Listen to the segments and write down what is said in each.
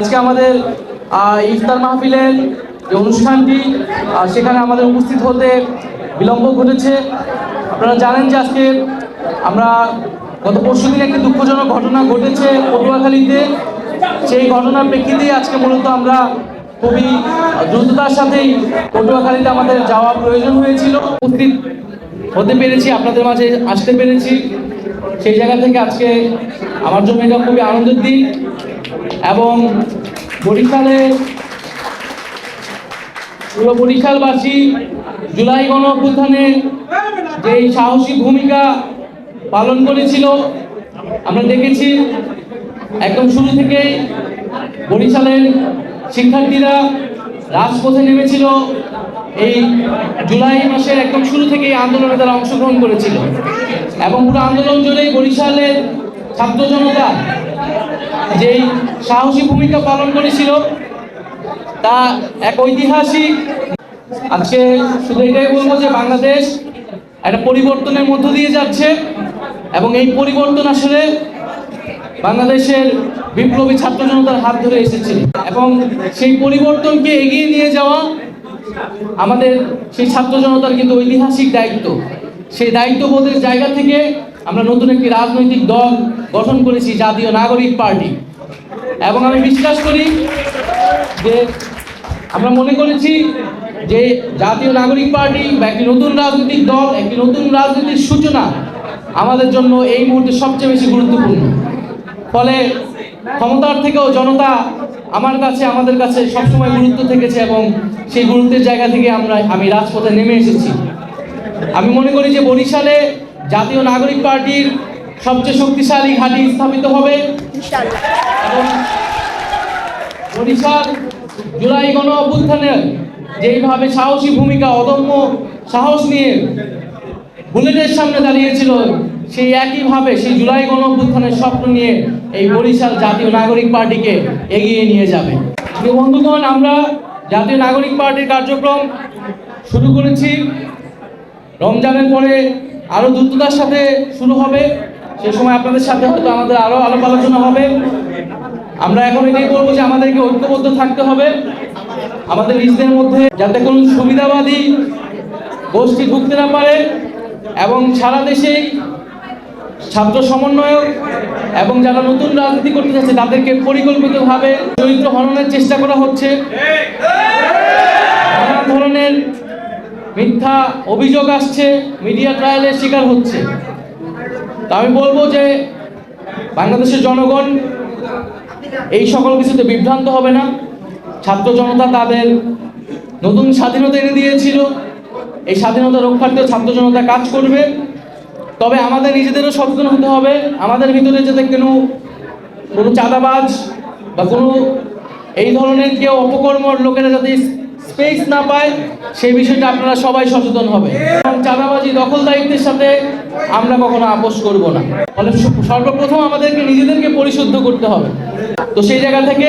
আজকে আমাদের ইফতার মাহফিলের যে অনুষ্ঠানটি সেখানে আমাদের উপস্থিত হতে বিলম্ব ঘটেছে। আপনারা জানেন যে আজকে আমরা গত পরশু দিন একটি দুঃখজনক ঘটনা ঘটেছে পটুয়াখালীতে। সেই ঘটনার প্রেক্ষিতে আজকে মূলত আমরা খুবই দ্রুততার সাথেই পটুয়াখালীতে আমাদের যাওয়া প্রয়োজন হয়েছিল। উপস্থিত হতে পেরেছি, আপনাদের মাঝে আসতে পেরেছি। সেই জায়গা থেকে আজকে আমার জন্য এটা খুবই আনন্দের দিন। এবং বরিশালে পুরো বরিশালবাসী জুলাই গণ যেই সাহসী ভূমিকা পালন করেছিল, আমরা দেখেছি একদম শুরু থেকেই বরিশালের শিক্ষার্থীরা রাজপথে নেমেছিল। এই জুলাই মাসের একদম শুরু থেকেই আন্দোলনে তারা অংশগ্রহণ করেছিল। এবং পুরো আন্দোলন জুড়েই বরিশালের ছাত্র জনতা যেই সাহসী ভূমিকা পালন করেছিল, তা এক ঐতিহাসিক। আজকে শুধু এটাই বলব যে বাংলাদেশ একটা পরিবর্তনের মধ্য দিয়ে যাচ্ছে, এবং এই পরিবর্তন আসলে বাংলাদেশের বিপ্লবী ছাত্র জনতার হাত ধরে এসেছে। এবং সেই পরিবর্তনকে এগিয়ে নিয়ে যাওয়া আমাদের সেই ছাত্র জনতার কিন্তু ঐতিহাসিক দায়িত্ব। সেই দায়িত্ববোধের জায়গা থেকে আমরা নতুন একটি রাজনৈতিক দল গঠন করেছি, জাতীয় নাগরিক পার্টি। এবং আমি বিশ্বাস করি যে আমরা মনে করেছি যে জাতীয় নাগরিক পার্টি বা একটি নতুন রাজনৈতিক দল, একটি নতুন রাজনীতির সূচনা আমাদের জন্য এই মুহূর্তে সবচেয়ে বেশি গুরুত্বপূর্ণ। ফলে ক্ষমতার থেকেও জনতা আমার কাছে, আমাদের কাছে সবসময় গুরুত্ব থেকেছে এবং সেই গুরুত্বের জায়গা থেকে আমরা, আমি রাজপথে নেমে এসেছি। আমি মনে করি যে বরিশালে জাতীয় নাগরিক পার্টির সবচেয়ে শক্তিশালী ঘাঁটি স্থাপিত হবে। এবং জুলাই গণ অভ্যুত্থানের যেইভাবে সাহসী ভূমিকা, অদম্য সাহস নিয়ে বুলেটের সামনে দাঁড়িয়েছিল, সেই একইভাবে সেই জুলাই গণ অভ্যুত্থানের স্বপ্ন নিয়ে এই বরিশাল জাতীয় নাগরিক পার্টিকে এগিয়ে নিয়ে যাবে। বন্ধুগণ, আমরা জাতীয় নাগরিক পার্টির কার্যক্রম শুরু করেছি। রমজানের পরে আরও দ্রুততার সাথে শুরু হবে। সে সময় আপনাদের সাথে হয়তো আমাদের আরও আলাপ আলোচনা হবে। আমরা এখন এটাই বলব যে আমাদেরকে ঐক্যবদ্ধ থাকতে হবে। আমাদের নিজেদের মধ্যে যাতে কোনো সুবিধাবাদী গোষ্ঠী ঢুকতে না পারে এবং সারা দেশেই ছাত্র সমন্বয়ক এবং যারা নতুন রাজনীতি করতে যাচ্ছে তাদেরকে পরিকল্পিতভাবে চরিত্র হননের চেষ্টা করা হচ্ছে। মিথ্যা অভিযোগ আসছে, মিডিয়া ট্রায়ালের শিকার হচ্ছে। তা আমি বলব যে বাংলাদেশের জনগণ এই সকল কিছুতে বিভ্রান্ত হবে না। ছাত্র জনতা তাদের নতুন স্বাধীনতা এনে দিয়েছিল। এই স্বাধীনতা রক্ষার্থে ছাত্র জনতা কাজ করবে। তবে আমাদের নিজেদেরও সচেতন হতে হবে। আমাদের ভিতরে যাতে কোনো কোনো চাঁদাবাজ বা কোনো এই ধরনের কেউ অপকর্মর লোকেরা যাতে স্পেস না পায়, সেই বিষয়টা আপনারা সবাই সচেতন হবে এবং চাঁদাবাজি দখলদারিত্বের সাথে আমরা কখনো আপোষ করব না। ফলে সর্বপ্রথম আমাদেরকে নিজেদেরকে পরিশুদ্ধ করতে হবে। তো সেই জায়গা থেকে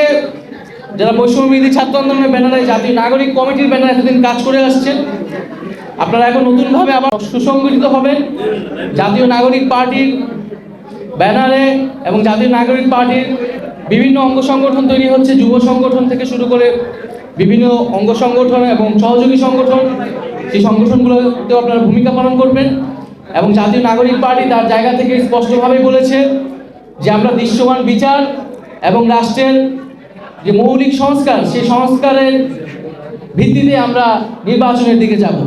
যারা বৈষম্যবিধি ছাত্র আন্দোলনের ব্যানারে, জাতীয় নাগরিক কমিটির ব্যানারে এতদিন কাজ করে আসছেন আপনারা এখন নতুনভাবে আবার সুসংগঠিত হবেন। জাতীয় নাগরিক পার্টির ব্যানারে এবং জাতীয় নাগরিক পার্টির বিভিন্ন অঙ্গ সংগঠন তৈরি হচ্ছে, যুব সংগঠন থেকে শুরু করে বিভিন্ন অঙ্গ সংগঠন এবং সহযোগী সংগঠন। সেই সংগঠনগুলোতেও আপনারা ভূমিকা পালন করবেন এবং জাতীয় নাগরিক পার্টি তার জায়গা থেকে স্পষ্টভাবে বলেছে যে আমরা দৃশ্যমান বিচার এবং রাষ্ট্রের যে মৌলিক সংস্কার, সেই সংস্কারের ভিত্তিতে আমরা নির্বাচনের দিকে যাব।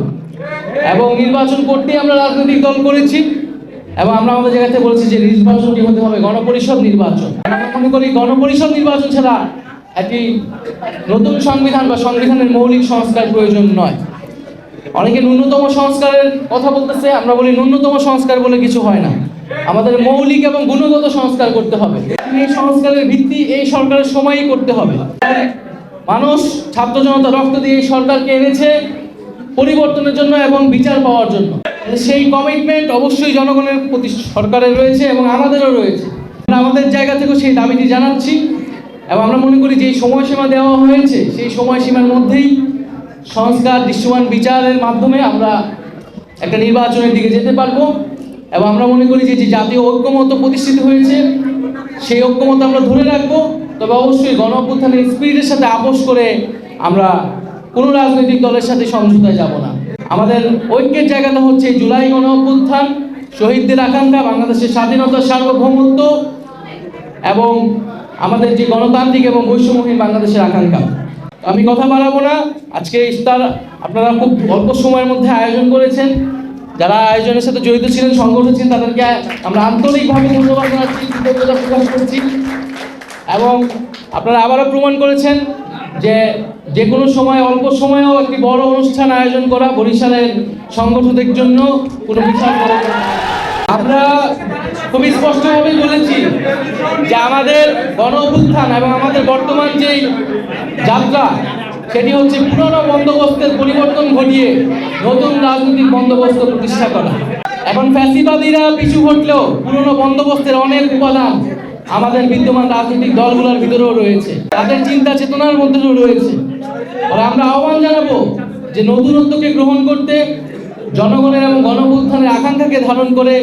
এবং নির্বাচন করতেই আমরা রাজনৈতিক দল করেছি। এবং আমরা আমাদের জায়গাতে বলেছি যে নির্বাচনটি হতে হবে? গণপরিষদ নির্বাচন। আমরা মনে করি গণপরিষদ নির্বাচন ছাড়া একটি নতুন সংবিধান বা সংবিধানের মৌলিক সংস্কার প্রয়োজন নয়। অনেকে ন্যূনতম সংস্কারের কথা বলতেছে, আমরা বলি ন্যূনতম সংস্কার বলে কিছু হয় না। আমাদের মৌলিক এবং গুণগত সংস্কার করতে হবে। এই সংস্কারের ভিত্তি এই সরকারের সময়ই করতে হবে। মানুষ, ছাত্র জনতা রক্ত দিয়ে এই সরকারকে এনেছে পরিবর্তনের জন্য এবং বিচার পাওয়ার জন্য। সেই কমিটমেন্ট অবশ্যই জনগণের প্রতি সরকারের রয়েছে এবং আমাদেরও রয়েছে। আমাদের জায়গা থেকেও সেই দাবিটি জানাচ্ছি এবং আমরা মনে করি যে সময়সীমা দেওয়া হয়েছে, সেই সময়সীমার মধ্যেই সংস্কার, দৃশ্যমান বিচারের মাধ্যমে আমরা একটা নির্বাচনের দিকে যেতে পারব এবং আমরা মনে করি যে যে জাতীয় ঐক্যমত প্রতিষ্ঠিত হয়েছে, সেই ঐক্যমত আমরা ধরে রাখব। তবে অবশ্যই গণ অভ্যুত্থানের স্পিরিটের সাথে আপোষ করে আমরা কোনো রাজনৈতিক দলের সাথে সমঝোতায় যাব না। আমাদের ঐক্যের জায়গাটা হচ্ছে জুলাই গণ শহীদদের আকাঙ্ক্ষা, বাংলাদেশের স্বাধীনতা, সার্বভৌমত্ব এবং আমাদের যে গণতান্ত্রিক এবং বৈষম্যহীন বাংলাদেশের আকাঙ্ক্ষা। আমি কথা বাড়াবো না। আজকে ইফতার আপনারা খুব অল্প সময়ের মধ্যে আয়োজন করেছেন। যারা আয়োজনের সাথে জড়িত ছিলেন সংগঠন ছিলেন, তাদেরকে আমরা আন্তরিকভাবে ধন্যবাদ জানাচ্ছি, কৃতজ্ঞতা প্রকাশ করছি। এবং আপনারা আবারও প্রমাণ করেছেন যে যে কোনো সময়, অল্প সময়েও একটি বড় অনুষ্ঠান আয়োজন করা বরিশালের সংগঠকদের জন্য কোনো বিশাল আমরা খুবই স্পষ্টভাবে বলেছি যে আমাদের গণ অভ্যুত্থান এবং আমাদের বর্তমান যেই যাত্রা, সেটি হচ্ছে পুরনো বন্দোবস্তের পরিবর্তন ঘটিয়ে নতুন রাজনৈতিক বন্দোবস্ত প্রতিষ্ঠা করা। এখন ফ্যাসিবাদীরা পিছু ঘটলেও পুরনো বন্দোবস্তের অনেক উপাদান আমাদের বিদ্যমান রাজনৈতিক দলগুলোর ভিতরেও রয়েছে। তাদের চিন্তা চেতনার মধ্যেও রয়েছে। আর আমরা আহ্বান জানাব যে নতুনত্বকে গ্রহণ করতে জনগণের এবং গণঅভ্যুত্থানের আকাঙ্ক্ষাকে ধারণ করে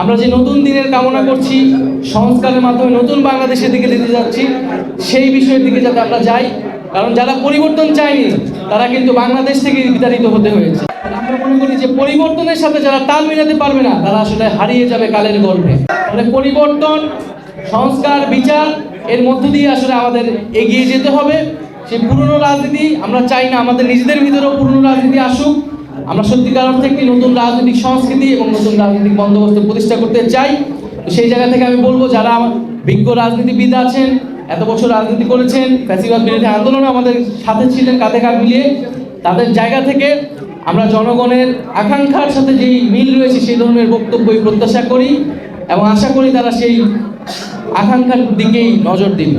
আমরা যে নতুন দিনের কামনা করছি, সংস্কারের মাধ্যমে নতুন বাংলাদেশের দিকে যেতে যাচ্ছি, সেই বিষয়ের দিকে যাতে আমরা যাই। কারণ যারা পরিবর্তন চায়নি, তারা কিন্তু বাংলাদেশ থেকে বিতাড়িত হতে হয়েছে। আমরা মনে করি যে পরিবর্তনের সাথে যারা তাল মিলাতে পারবে না, তারা আসলে হারিয়ে যাবে কালের গর্ভে। মানে পরিবর্তন, সংস্কার, বিচার, এর মধ্য দিয়ে আসলে আমাদের এগিয়ে যেতে হবে। সেই পুরনো রাজনীতি আমরা চাই না, আমাদের নিজেদের ভিতরেও পুরনো রাজনীতি আসুক। আমরা সত্যিকার অর্থে একটি নতুন রাজনৈতিক সংস্কৃতি এবং নতুন রাজনৈতিক বন্দোবস্ত প্রতিষ্ঠা করতে চাই। সেই জায়গা থেকে আমি বলব, যারা বিজ্ঞ রাজনীতিবিদ আছেন, এত বছর রাজনীতি করেছেন, ফ্যাসিবাদ বিরোধী আন্দোলনে আমাদের সাথে ছিলেন কাঁধে কাঁধ মিলিয়ে, তাদের জায়গা থেকে আমরা জনগণের আকাঙ্ক্ষার সাথে যেই মিল রয়েছে, সেই ধরনের বক্তব্যই প্রত্যাশা করি এবং আশা করি তারা সেই আকাঙ্ক্ষার দিকেই নজর দিন